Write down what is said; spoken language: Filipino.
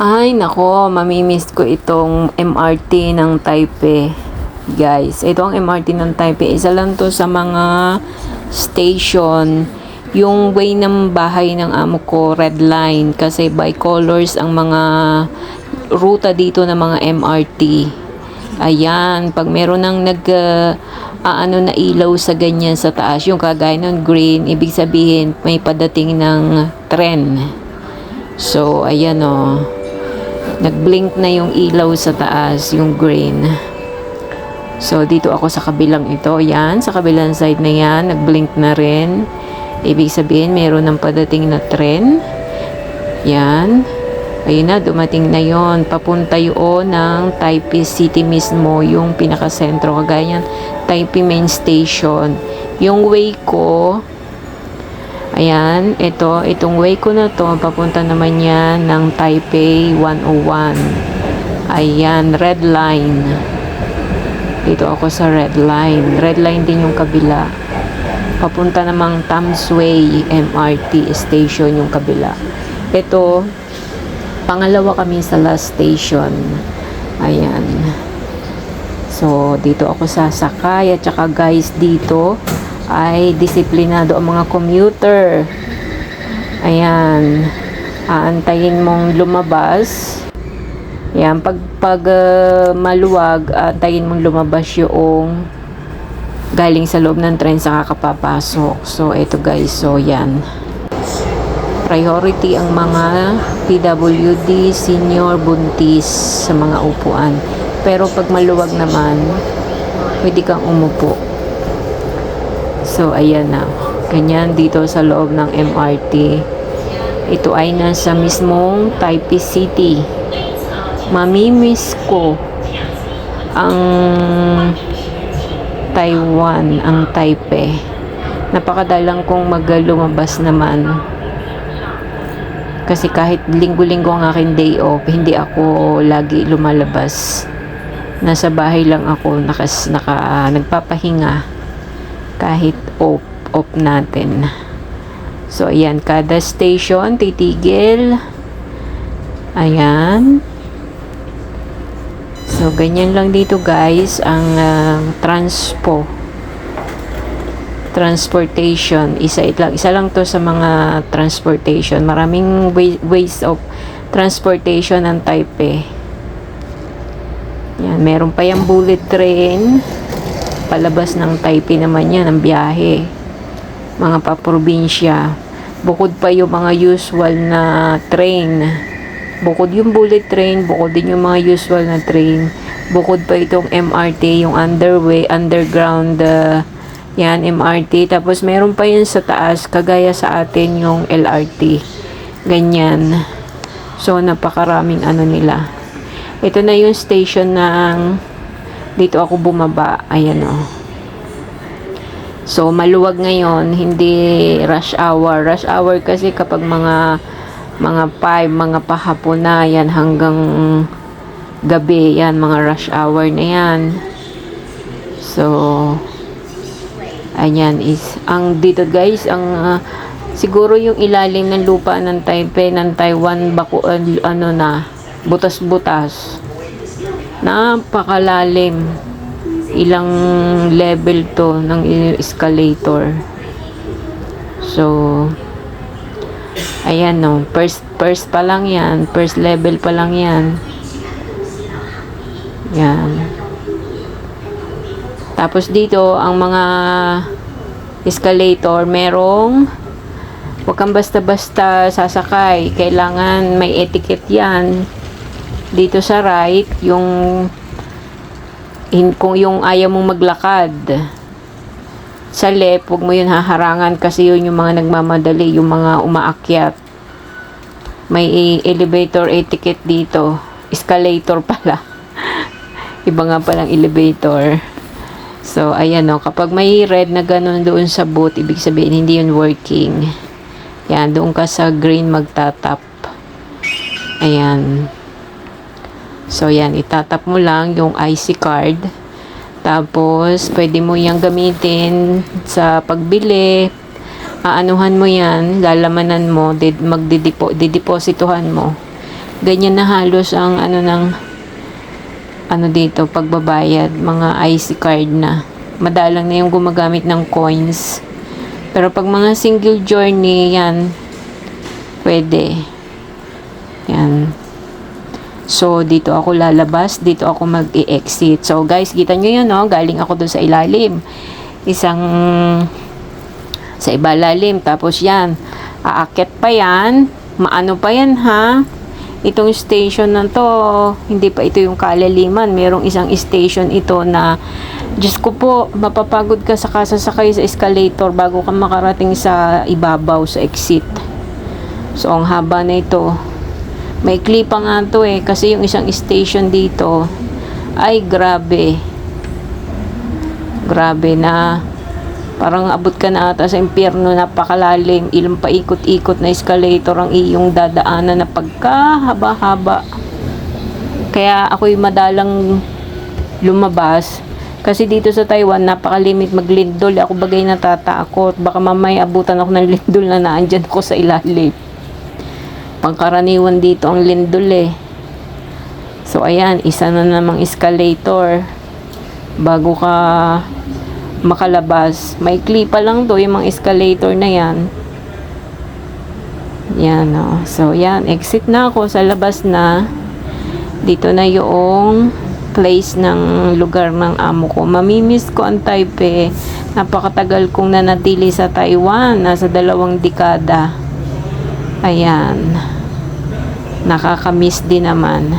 Ay, nako, mamimiss ko itong MRT ng Taipei. Guys, ito ang MRT ng Taipei. Isa lang to sa mga station. Yung way ng bahay ng amo ko, red line. Kasi by colors ang mga ruta dito ng mga MRT. Ayan, pag meron ng nag uh, aano na ilaw sa ganyan sa taas, yung kagaya ng green, ibig sabihin may padating ng tren. So, ayan o. Nag-blink na yung ilaw sa taas, yung green. So, dito ako sa kabilang ito. Yan, sa kabilang side na yan, nag-blink na rin. Ibig sabihin, meron ng padating na tren. Yan. Ayun na, dumating na yon Papunta yun ng Taipei City mismo, yung pinakasentro. Kagaya Taipei Main Station. Yung way ko, ayan, ito, itong way ko na to, papunta naman yan ng Taipei 101. Ayan, red line. Dito ako sa red line. Red line din yung kabila. Papunta namang Tamsway MRT station yung kabila. Ito, pangalawa kami sa last station. Ayan. So, dito ako sasakay at saka guys dito ay disiplinado ang mga commuter. Ayan. Aantayin mong lumabas. Ayan, pag, pag uh, maluwag, aantayin mong lumabas yung galing sa loob ng tren sa kakapapasok. So, ito guys. So, yan priority ang mga PWD senior buntis sa mga upuan. Pero pag maluwag naman, pwede kang umupo. So, ayan na. Ganyan dito sa loob ng MRT. Ito ay nasa mismong Taipei City. Mamimiss ko ang Taiwan, ang Taipei. Napakadalang kong maglumabas naman kasi kahit linggo-linggo ang aking day off, hindi ako lagi lumalabas. Nasa bahay lang ako nakas, naka, nagpapahinga kahit off, off natin. So, ayan, kada station, titigil. Ayan. So, ganyan lang dito guys, ang uh, transpo transportation isa lang isa lang to sa mga transportation maraming way, ways of transportation ng Taipei yan meron pa yung bullet train palabas ng Taipei naman yan ang biyahe mga paprobinsya bukod pa yung mga usual na train bukod yung bullet train bukod din yung mga usual na train bukod pa itong MRT yung underway underground uh, yan, MRT. Tapos, meron pa yun sa taas, kagaya sa atin yung LRT. Ganyan. So, napakaraming ano nila. Ito na yung station ng dito ako bumaba. Ayan o. Oh. So, maluwag ngayon. Hindi rush hour. Rush hour kasi kapag mga mga 5, mga pahapon na yan hanggang gabi. Yan, mga rush hour na yan. So, Ayan is ang dito guys ang uh, siguro yung ilalim ng lupa ng Taipei ng Taiwan bako uh, ano na butas-butas. Napakalalim. Ilang level to ng escalator. So ayan no, first first pa lang 'yan, first level pa lang 'yan. Yan. Tapos dito, ang mga escalator, merong huwag kang basta-basta sasakay. Kailangan may etiquette yan. Dito sa right, yung kung yung ayaw mong maglakad. Sa left, huwag mo yun haharangan kasi yun yung mga nagmamadali, yung mga umaakyat. May elevator etiquette dito. Escalator pala. Iba nga palang elevator. So, ayan o. Kapag may red na ganun doon sa boot, ibig sabihin hindi yun working. Yan, doon ka sa green magtatap. Ayan. So, yan. Itatap mo lang yung IC card. Tapos, pwede mo yung gamitin sa pagbili. Aanuhan mo yan, lalamanan mo, magdidepositohan mo. ganyan na halos ang ano ng ano dito, pagbabayad, mga IC card na. Madalang na yung gumagamit ng coins. Pero pag mga single journey, yan, pwede. Yan. So, dito ako lalabas, dito ako mag-i-exit. So, guys, kita nyo yun, no? Galing ako doon sa ilalim. Isang sa ibalalim. Tapos yan, aakyat pa yan. Maano pa yan, ha? Itong station na to, hindi pa ito yung kalaliman. Merong isang station ito na, Diyos ko po, mapapagod ka sa kasasakay sa escalator bago ka makarating sa ibabaw, sa exit. So, ang haba na ito. May pa nga to eh, kasi yung isang station dito, ay grabe. Grabe na. Parang abot ka na ata sa impyerno. Napakalalim. Ilang paikot-ikot na escalator ang iyong dadaanan na pagkahaba-haba. Kaya ako'y madalang lumabas. Kasi dito sa Taiwan napakalimit maglindol. Ako bagay natatakot baka mamaya abutan ako ng lindol na naandyan ako sa ilalim pangkaraniwan dito ang lindol eh so ayan isa na namang escalator bago ka makalabas. May pa lang do yung mga escalator na yan. Yan, oh. So, yan. Exit na ako sa labas na. Dito na yung place ng lugar ng amo ko. Mamimiss ko ang Taipei. Napakatagal kong nanatili sa Taiwan. Nasa dalawang dekada. Ayan. Nakakamiss din naman.